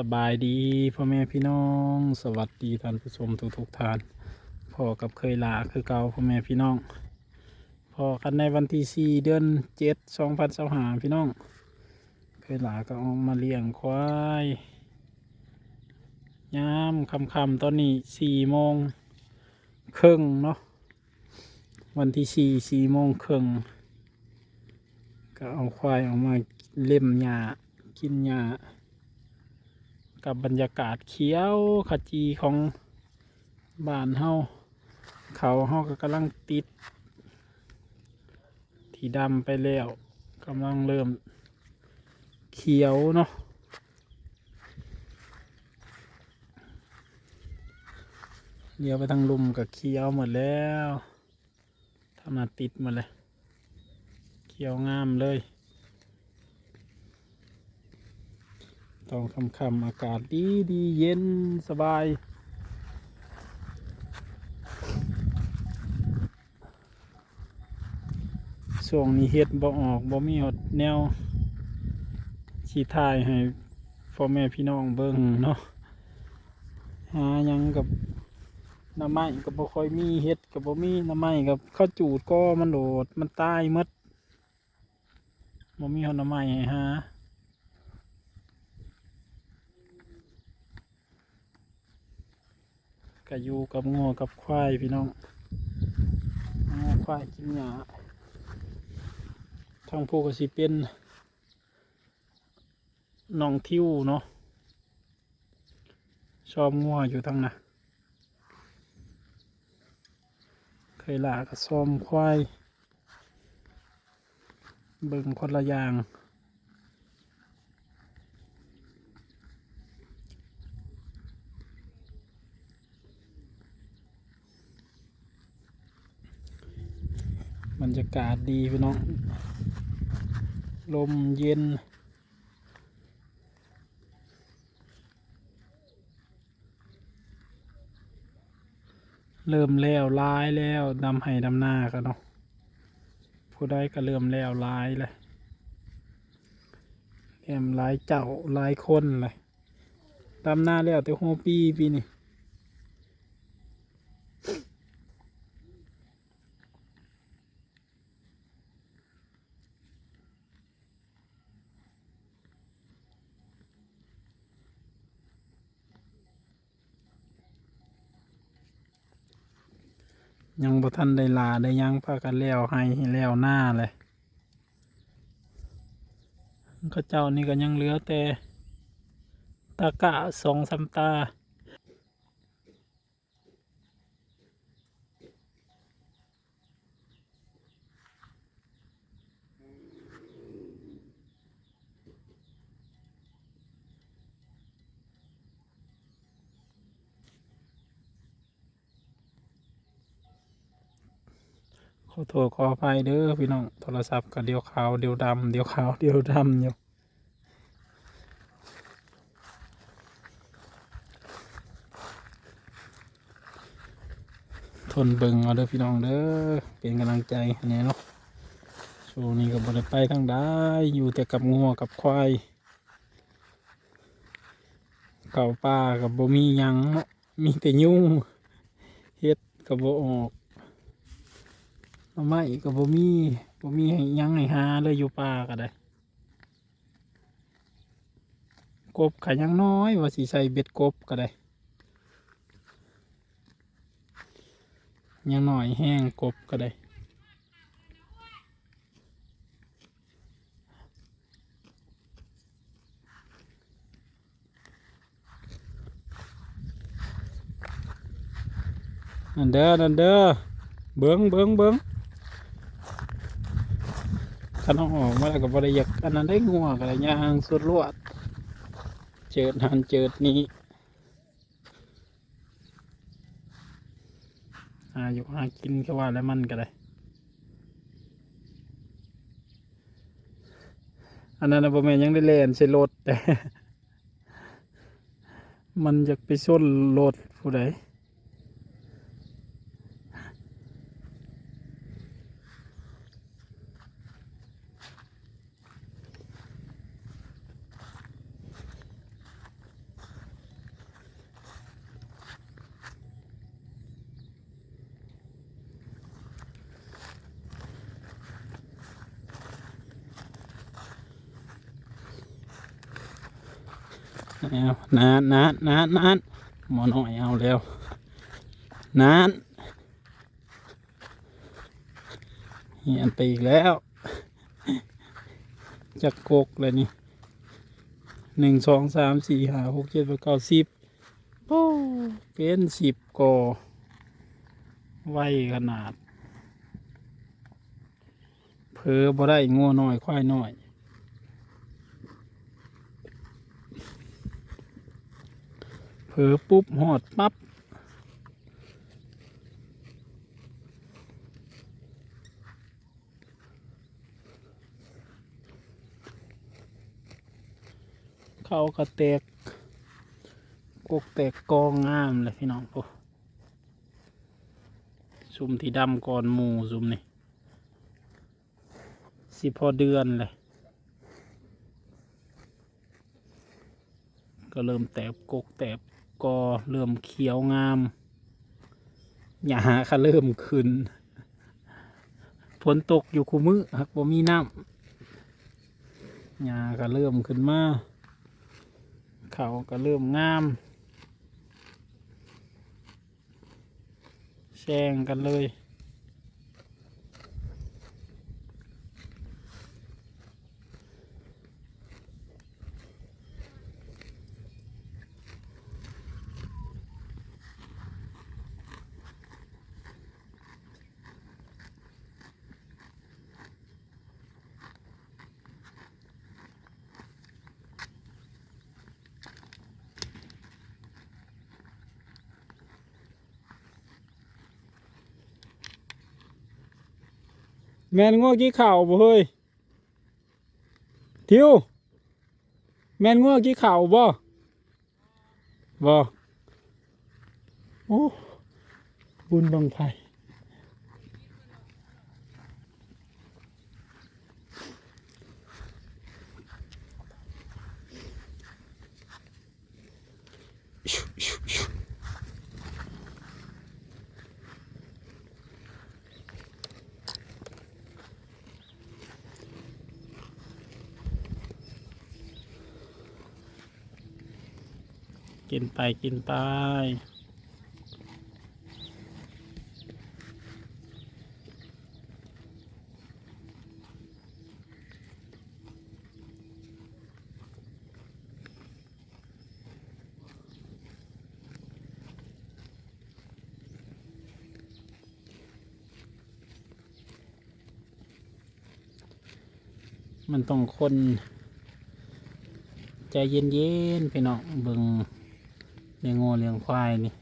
สบายดีพ่อแม่พี่น้องสวัสดีท่านผู้ชมทุกทุกท่านพ่อกับเคยลาคือเก่าพ่อแม่พี่น้องพอกันในวันที่สี่เดือนเจ็ดสองพันสหาพี่น้อง เคยลาก็ออกมาเลี้ยงควายยามคำคำตอนนี้สี่โมงครึ่งเนาะวันที่สี่สี่โมงครึ่งก็เอาควายออกมาเล่มหญ้ากินหญ้า กับบรรยากาศเขียวขจีของบ้านเฮาเขาเฮาก็กำลังติด ที่ดำไปแล้วกำลังเริ่มเขียวเนาะเลี้ยวไปทางลุมกับเขียวหมดแล้วทำมาติดหมดเลย เขียวงามเลย ตอนค่ำๆอากาศดีดีเย็นสบาย ช่วงนี้เฮ็ดบ่ออกบ่มีหดแนวสีทายให้พ่อแม่พี่น้องเบิ่งเนาะหาหยังกับหน้ำไม้กับบ่ค่อยมีเฮ็ดกับบ่มีหน้ำไม้กับข้าวจูดก็มันโหลดมันตายหมดบ่มีหดหน้ำไม้ให้หา ก็อยู่กับงัวกับควายพี่น้องงัวควายกินหญ้าทางผู้ก็สิเป็นน้องทิวเนาะชอบงัวอยู่ทางน่ะเคยลาก็ซ้อมควายเบิ่งคนละอย่าง บรรยากาศดีพี่น้อง ลมเย็น เริ่มแล้วลายแล้วดำไห้ดำหน้ากันเนาะผู้ใดก็เริ่มแล้วลายเลยเริ่มลายเจ้าลายคนเลยดำหน้าแล้วแต่หัวปีปีนี่ ยังบ่ทันได้ลาได้ยังพากันแล้วให้แล้วหน้าเลยเขาเจ้านี่ก็ยังเหลือแต่ตากะสองสามตา อโทษขออภัยเด้อพี่น้องโทรศัพท์ก็เดียวขาวเดียวดำเดียวขาวเดียวดำอยู่ทนเบิ่งเอาเด้อพี่น้องเด้อเป็นกำลังใจให้แน่เนาะช่วงนี้ก็บ่ได้ไปทางใดอยู่แต่กับงัวกับควายเก่าป่ากับบ่มีหยังเนาะมีแต่ยุ่งเฮ็ดก็บ่ออก ไม้ก็บ่มีบ่มีให้ยังให้หาเลยอยู่ป่าก็ได้ กบก็ยังน้อยว่าสิใส่เบ็ดกบก็ได้ยังหน้อยแห้งกบก็ได้นั่นเด้อนั่นเด้อเบิ้งเบิ้งเบิ้ง ขันเอาออกมาแล้วก็บริยากอันนั้นได้งัวกันเลยย่างสุดลวด เจิดหันเจิดนี้หาอยู่หากินก็ว่าแล้วมันก็ได้ อันนั้นนะผมแมยังได้เล่นใช้รถแต่ มันจะไปชนรถผู้ใด เอานานนานนานนานหมอน้อยเอาแล้วนานเหียนไปอีแล้วจะกกเลยนี่หนึ่งสองสามสี่ห้าหกเจ็ดแปดเก้าสิบโอ้เป็นสิบกอไวขนาดเพอบ่ได้งัวน้อยควายน้อย ผลอปุ๊บหอดปั๊บเขาก็แตกกกแตกกองงามเลยพี่น้องโอ้ซุมที่ดำก่อนหมูซุมนี่สิพอเดือนเลย ก็เริ่มแตกกกแตก กอเริ่มเขียวงามหญ้าก็เริ่มขึ้นฝนตกอยู่คู่มือหักบ่มีน้ำหญ้าก็เริ่มขึ้นมาเขาก็เริ่มงามแซงกันเลย แมนง่วกี้ข่าวบ่เฮ้ยทิวแมนง่วกี้ข่าวบ่บ่โอ้บุญบังไพ กินไปกินไป มันต้องคน ใจเย็นๆพี่น้องเบิง ลี้ยงงูเลี้ยงควายนี่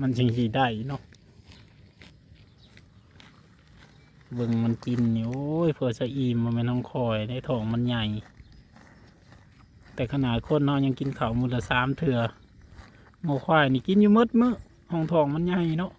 มันจึงสีได้เนาะเบิงมันกินนี่โอ้ยเผื่อจะอิ่มมันเป็นท้องคอยในท้องมันใหญ่ แต่ขนาดคนนอนยังกินข้าวมือละสามเถื่องัวควายนี่กินอยู่มืดมือห้องท้องมันใหญ่เนาะ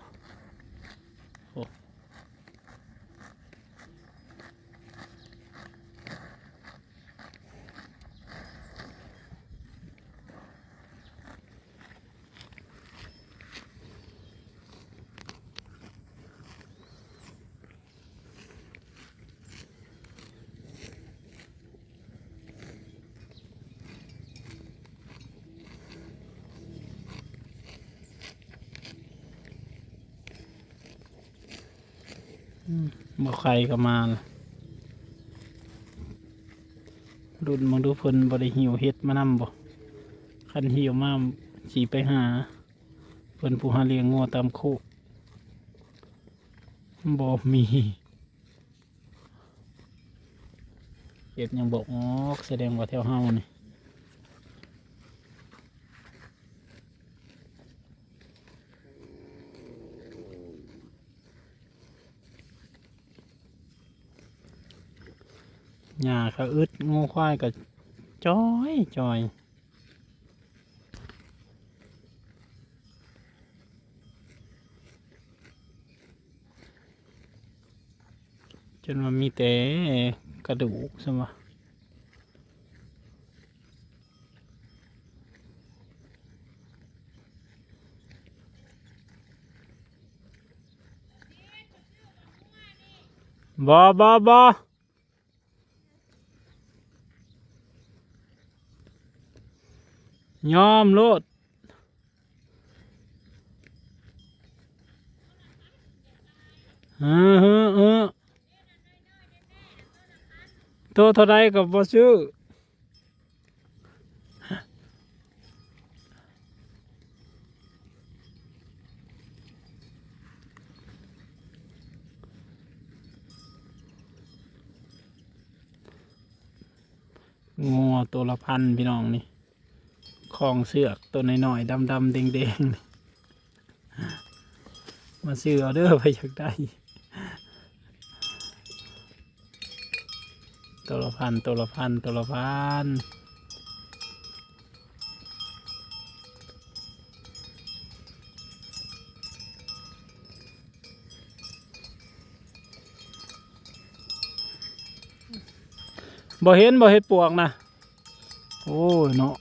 บ่ใครก็มารุ่นมึงดูเพิ่นบ่ได้หิวเฮ็ดมานำบ่คันหิวมาสีไปหา เพิ่นผู้หาเลี้ยงงัวตามโคกบ่มีเฮ็ดหยังบอกออกแสดงว่าแถวเฮานี่ หญ้าก็อึดงูควายก็จ้อยจ้อยจนมันมีแต่กระดูกใช่ไหมบอบอบอ ยอมโลดเออเออเออตัวเท่าไรกับบ่ซื้องัวตัวละพันพี่น้องนี่ องเสือกตัวน้อยๆดำๆแดงๆ มาซื้อเอาเด้อไปอยากได้ตัวละพันตัวละพันตัวละพันบ่เห็นบ่เห็ดปวกนะ โอ้ยเนาะ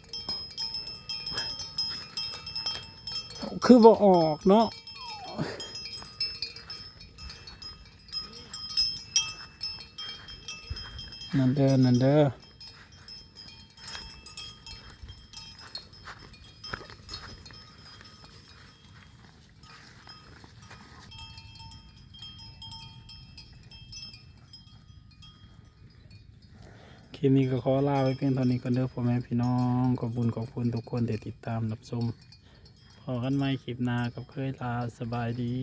คือบ่ออกเนาะนั่นเด้อนั่นเด้อคลิปนี้ก็ขอลาไว้เพียงเท่านี้กันเด้อพ่อแม่พี่น้อง ขอบคุญขอบคุณทุกคนที่ติดตามรับชม อกันใหม่คลิปหน้ากับเคยลาสบายดี